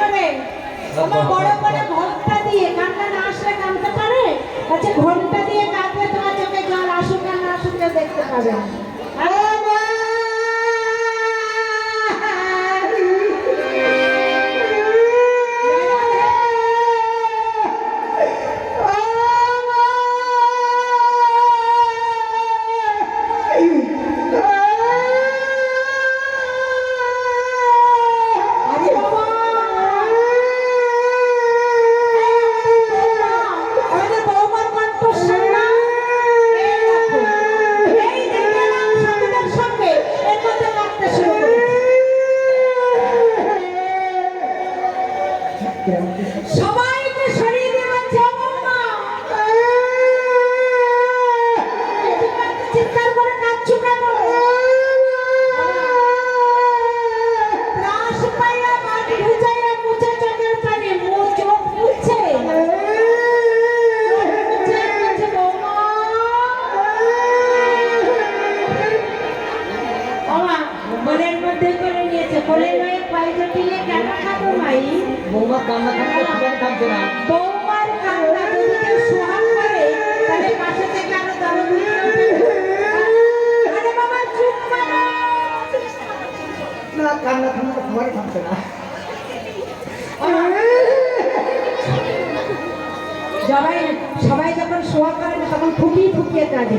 করে। তোমার বড় করে ঘণ্টা দিয়ে কান্না না আসলে কানতে পারে? আচ্ছা ঘণ্টা দিয়ে কাঁদলে তোমার চোখে জল আসুক না আসুক দেখতে পাবে আরে কোলের মধ্যে করে নিয়েছে। কোলে নয়ে পাইতে দিলে কেন খাব মাই? বৌমা কান্না থাকতে তোমার থাকবে না। বৌমার কান্না যদি কেউ সোহাগ করে তাহলে পাশে থেকে আরও আরে বাবা চুপ না কান্না থামতে না সবাই সবাই যখন শোয়া করেন তখন ফুকিয়ে ফুকিয়ে কাঁদে।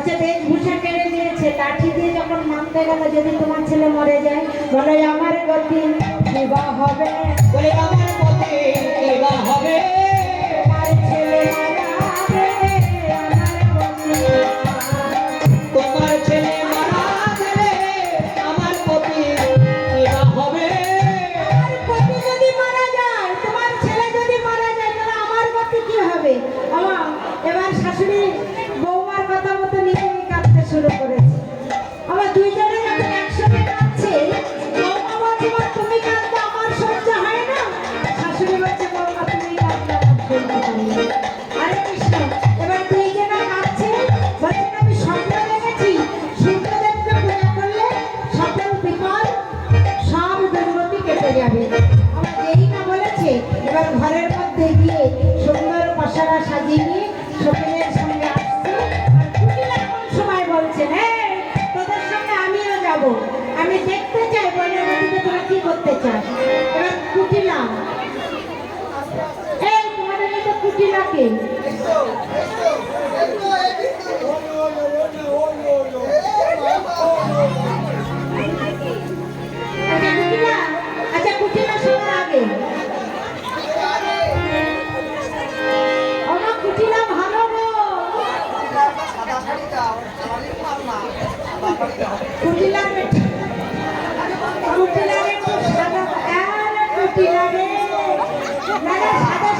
আচ্ছা বেশভূষা কেড়ে নিয়েছে, কাঠি দিয়ে যখন মানতে গেল যদি তোমার ছেলে মরে যায়, বলে, আমার গতি বিবাহ হবে। বলে, আমার গতি বিবাহ হবে। করতে চায় কুটিলা। এই কুটিলাকে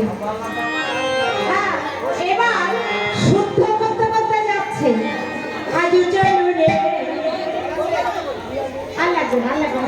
আস্তে হ্যাঁ এবার শুদ্ধ করতে করতে যাচ্ছে আজ চলু রে আর লাগবে